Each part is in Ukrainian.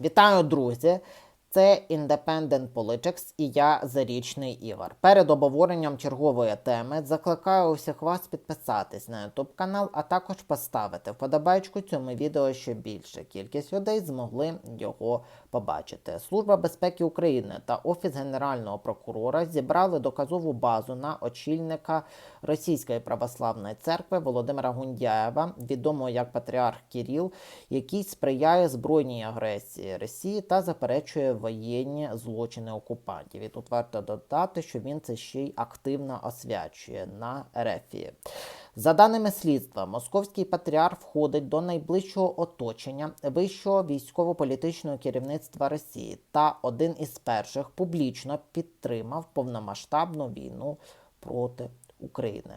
Вітаю, друзі! Це Independent Politics і я Зарічний Ігор. Перед обговоренням чергової теми закликаю усіх вас підписатись на YouTube канал, а також поставити вподобайку цьому відео, щоб більша кількість людей змогли його побачити. Служба безпеки України та Офіс Генерального прокурора зібрали доказову базу на очільника Російської православної церкви Володимира Гундяєва, відомого як Патріарх Кіріл, який сприяє збройній агресії Росії та заперечує воєнні злочини окупантів. І тут варто додати, що він це ще й активно освячує на Ерефії. За даними слідства, московський патріарх входить до найближчого оточення вищого військово-політичного керівництва Росії та один із перших публічно підтримав повномасштабну війну проти України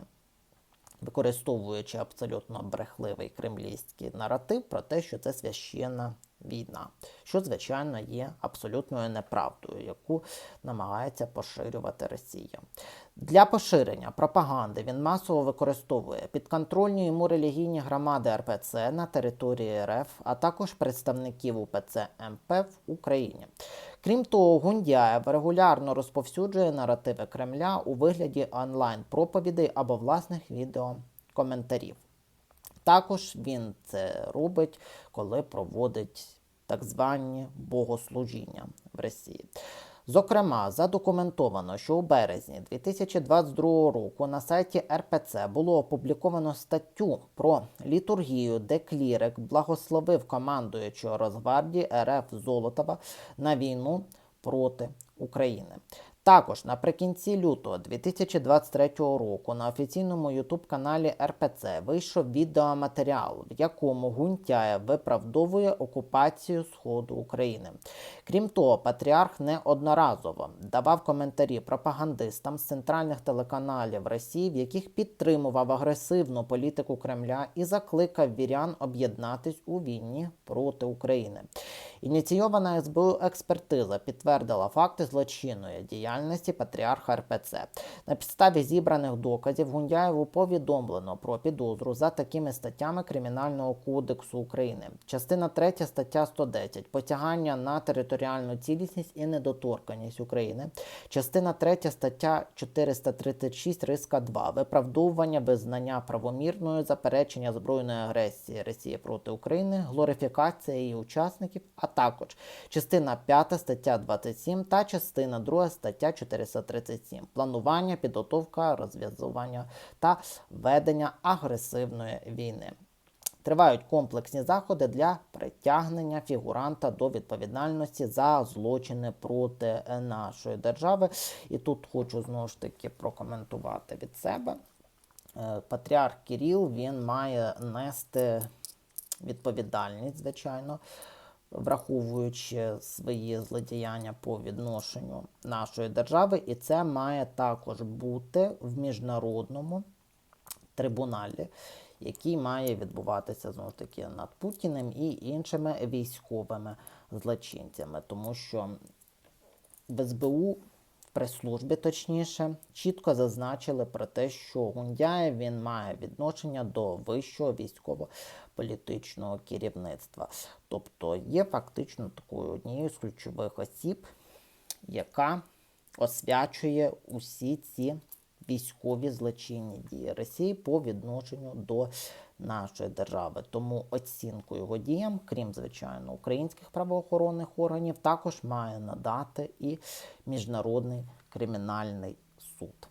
використовуючи абсолютно брехливий кремлівський наратив про те, що це священна війна, що, звичайно, є абсолютною неправдою, яку намагається поширювати Росія. Для поширення пропаганди він масово використовує підконтрольні йому релігійні громади РПЦ на території РФ, а також представників УПЦ МП в Україні. Крім того, Гундяєв регулярно розповсюджує наративи Кремля у вигляді онлайн-проповідей або власних відеокоментарів. Також він це робить, коли проводить так звані богослужіння в Росії. Зокрема, задокументовано, що у березні 2022 року на сайті РПЦ було опубліковано статтю про літургію, де клірик благословив командуючого Росгвардії РФ Золотова на війну проти України. Також наприкінці лютого 2023 року на офіційному ютуб-каналі РПЦ вийшов відеоматеріал, в якому Гунтяєв виправдовує окупацію Сходу України. Крім того, патріарх неодноразово давав коментарі пропагандистам з центральних телеканалів Росії, в яких підтримував агресивну політику Кремля і закликав вірян об'єднатись у війні проти України. Ініційована СБУ експертиза підтвердила факти злочинної діяльності патріарха РПЦ. На підставі зібраних доказів Гундяєву повідомлено про підозру за такими статтями Кримінального кодексу України. Частина 3 стаття 110 потягання на територіальну цілісність і недоторканність України. Частина 3 стаття 436 риска 2 виправдовування визнання правомірною заперечення збройної агресії Росії проти України, глорифікація її учасників, а також частина 5 стаття 27 та частина 2 стаття 437 планування, підготовка, розв'язування та ведення агресивної війни. Тривають комплексні заходи для притягнення фігуранта до відповідальності за злочини проти нашої держави. І тут хочу знову ж таки прокоментувати від себе. Е, Патріарх Кіріл він має нести відповідальність, звичайно, враховуючи свої злодіяння по відношенню нашої держави, і це має також бути в міжнародному трибуналі, який має відбуватися знову таки над Путіним і іншими військовими злочинцями, тому що в СБУ прес-службі, точніше, чітко зазначили про те, що Гундяєв він має відношення до вищого військово-політичного керівництва. Тобто є фактично такою однією з ключових осіб, яка освячує усі ці військові злочинні дії Росії по відношенню до нашої держави. Тому оцінку його діям, крім звичайно, українських правоохоронних органів, також має надати і міжнародний кримінальний суд.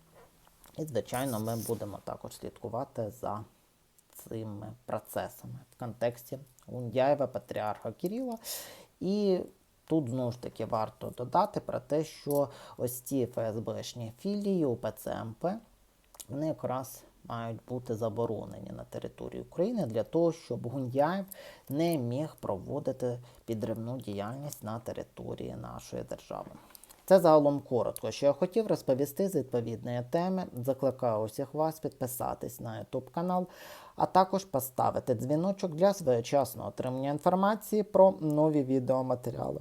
І, звичайно, ми будемо також слідкувати за цими процесами в контексті Гундяєва, патріарха Кирила. І тут знову ж таки варто додати про те, що ось ці ФСБшні філії УПЦ МП, вони якраз мають бути заборонені на території України для того, щоб Гундяєв не міг проводити підривну діяльність на території нашої держави. Це загалом коротко, що я хотів розповісти з відповідної теми. Закликаю усіх вас підписатись на YouTube канал, а також поставити дзвіночок для своєчасного отримання інформації про нові відеоматеріали.